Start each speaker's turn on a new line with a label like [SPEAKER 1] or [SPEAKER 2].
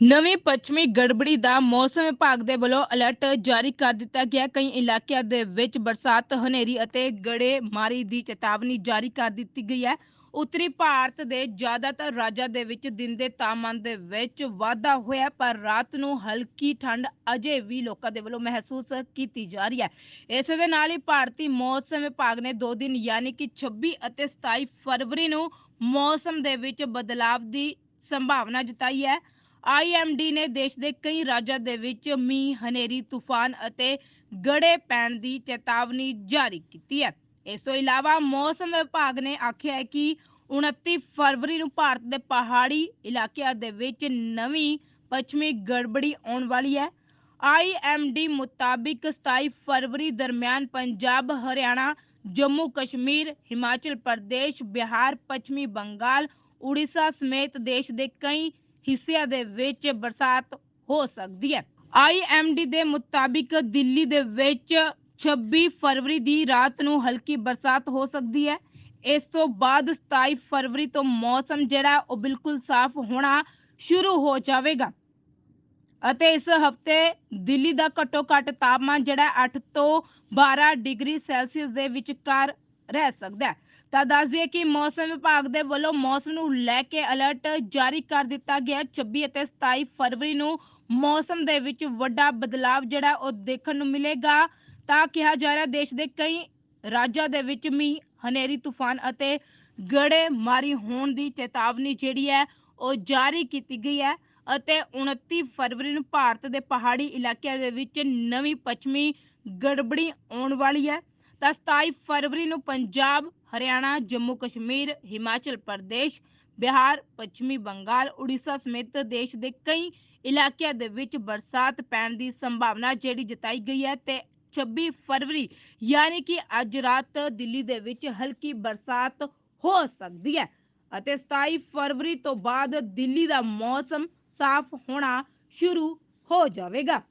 [SPEAKER 1] ਨਵੀਂ ਪੱਛਮੀ ਗੜਬੜੀ ਦਾ ਮੌਸਮ ਵਿਭਾਗ ਦੇ ਵੱਲੋਂ ਅਲਰਟ ਜਾਰੀ ਕਰ ਦਿੱਤਾ ਗਿਆ। ਕਈ ਇਲਾਕਿਆਂ ਦੇ ਵਿੱਚ ਬਰਸਾਤ, ਹਨੇਰੀ ਅਤੇ ਗੜੇਮਾਰੀ ਦੀ ਚੇਤਾਵਨੀ ਜਾਰੀ ਕਰ ਦਿੱਤੀ ਗਈ ਹੈ। ਉੱਤਰੀ ਭਾਰਤ ਦੇ ਜ਼ਿਆਦਾਤਰ ਰਾਜਾਂ ਦੇ ਵਿੱਚ ਦਿਨ ਦੇ ਤਾਪਮਾਨ ਦੇ ਵਿੱਚ ਵਾਧਾ ਹੋਇਆ, ਪਰ ਰਾਤ ਨੂੰ ਹਲਕੀ ਠੰਡ ਅਜੇ ਵੀ ਲੋਕਾਂ ਦੇ ਵੱਲੋਂ ਮਹਿਸੂਸ ਕੀਤੀ ਜਾ ਰਹੀ ਹੈ। ਇਸ ਦੇ ਨਾਲ ਹੀ ਭਾਰਤੀ ਮੌਸਮ ਵਿਭਾਗ ਨੇ ਦੋ ਦਿਨ ਯਾਨੀ ਕਿ 26 ਅਤੇ 27 ਫਰਵਰੀ ਨੂੰ ਮੌਸਮ ਦੇ ਵਿੱਚ ਬਦਲਾਵ ਦੀ ਸੰਭਾਵਨਾ ਜਤਾਈ ਹੈ। ਆਈਐਮਡੀ ਨੇ ਦੇਸ਼ ਦੇ ਕਈ ਰਾਜਾਂ ਦੇ ਵਿੱਚ ਮੀਂਹ, ਹਨੇਰੀ, ਤੂਫਾਨ ਅਤੇ ਗੜੇ ਪੈਣ ਦੀ ਚੇਤਾਵਨੀ ਜਾਰੀ ਕੀਤੀ ਹੈ। ਇਸ ਤੋਂ ਇਲਾਵਾ ਮੌਸਮ ਵਿਭਾਗ ਨੇ ਆਖਿਆ ਹੈ ਕਿ 29 ਫਰਵਰੀ ਨੂੰ ਭਾਰਤ ਦੇ ਪਹਾੜੀ ਇਲਾਕਿਆਂ ਦੇ ਵਿੱਚ ਨਵੀਂ ਪੱਛਮੀ ਗੜਬੜੀ ਆਉਣ ਵਾਲੀ ਹੈ। ਆਈਐਮਡੀ ਮੁਤਾਬਿਕ 27 ਫਰਵਰੀ ਦਰਮਿਆਨ ਪੰਜਾਬ, ਹਰਿਆਣਾ, ਜੰਮੂ, ਕਸ਼ਮੀਰ, ਹਿਮਾਚਲ ਪ੍ਰਦੇਸ਼, ਬਿਹਾਰ, ਪੱਛਮੀ ਬੰਗਾਲ, ਉੜੀਸਾ ਸਮੇਤ ਦੇਸ਼ ਦੇ ਕਈ ਹਿੱਸਿਆਂ ਦੇ ਵਿੱਚ ਬਰਸਾਤ ਹੋ ਸਕਦੀ ਹੈ। ਆਈਐਮਡੀ ਦੇ ਮੁਤਾਬਿਕ ਦਿੱਲੀ ਦੇ ਵਿੱਚ 26 ਫਰਵਰੀ ਦੀ ਰਾਤ ਨੂੰ ਹਲਕੀ ਬਰਸਾਤ ਹੋ ਸਕਦੀ ਹੈ। ਇਸ ਤੋਂ ਬਾਅਦ 27 ਫਰਵਰੀ ਤੋਂ ਮੌਸਮ ਜਿਹੜਾ, ਉਹ ਬਿਲਕੁਲ ਸਾਫ਼ ਹੋਣਾ ਸ਼ੁਰੂ ਹੋ ਜਾਵੇਗਾ। ਅਤੇ ਇਸ ਹਫ਼ਤੇ ਦਿੱਲੀ ਦਾ ਘੱਟੋ ਘੱਟ ਤਾਪਮਾਨ ਜਿਹੜਾ ਹੈ 8 ਤੋਂ 12 ਡਿਗਰੀ ਸੈਲਸੀਅਸ ਦੇ ਵਿਚਕਾਰ ਰਹਿ ਸਕਦਾ ਹੈ। ਤਾਂ ਦੱਸ ਦਈਏ ਕਿ ਮੌਸਮ ਵਿਭਾਗ ਦੇ ਵੱਲੋਂ ਮੌਸਮ ਨੂੰ ਲੈ ਕੇ ਅਲਰਟ ਜਾਰੀ ਕਰ ਦਿੱਤਾ ਗਿਆ ਹੈ। 26 ਅਤੇ 27 ਫਰਵਰੀ ਨੂੰ ਮੌਸਮ ਦੇ ਵਿੱਚ ਵੱਡਾ ਬਦਲਾਵ ਜਿਹੜਾ ਉਹ ਦੇਖਣ ਨੂੰ ਮਿਲੇਗਾ ਤਾਂ ਕਿਹਾ ਜਾ ਰਿਹਾ ਦੇਸ਼ ਦੇ ਕਈ ਰਾਜਾਂ ਦੇ ਵਿੱਚ ਮੀਂਹ, ਹਨੇਰੀ, ਤੂਫਾਨ ਅਤੇ ਗੜੇ ਮਾਰੀ ਹੋਣ ਦੀ ਚੇਤਾਵਨੀ ਜਿਹੜੀ ਹੈ, ਉਹ ਜਾਰੀ ਕੀਤੀ ਗਈ ਹੈ ਅਤੇ 29 ਫਰਵਰੀ ਨੂੰ ਭਾਰਤ ਦੇ ਪਹਾੜੀ ਇਲਾਕਿਆਂ ਦੇ ਵਿੱਚ ਨਵੀਂ ਪੱਛਮੀ ਗੜਬੜੀ ਆਉਣ ਵਾਲੀ ਹੈ ਤਾਂ 27 ਫਰਵਰੀ ਨੂੰ ਪੰਜਾਬ, ਹਰਿਆਣਾ, ਜੰਮੂ, ਕਸ਼ਮੀਰ, ਹਿਮਾਚਲ ਪ੍ਰਦੇਸ਼, ਬਿਹਾਰ, ਪੱਛਮੀ ਬੰਗਾਲ, ਉੜੀਸਾ ਸਮੇਤ ਦੇਸ਼ ਦੇ ਕਈ ਇਲਾਕਿਆਂ ਦੇ ਵਿੱਚ ਬਰਸਾਤ ਪੈਣ ਦੀ ਸੰਭਾਵਨਾ ਜਿਹੜੀ ਜਤਾਈ ਗਈ ਹੈ ਤੇ 26 ਫਰਵਰੀ ਯਾਨੀ ਕਿ ਅੱਜ ਰਾਤ ਦਿੱਲੀ ਦੇ ਵਿੱਚ ਹਲਕੀ ਬਰਸਾਤ ਹੋ ਸਕਦੀ ਹੈ ਅਤੇ 27 ਫਰਵਰੀ ਤੋਂ ਬਾਅਦ ਦਿੱਲੀ ਦਾ ਮੌਸਮ ਸਾਫ਼ ਹੋਣਾ ਸ਼ੁਰੂ ਹੋ ਜਾਵੇਗਾ।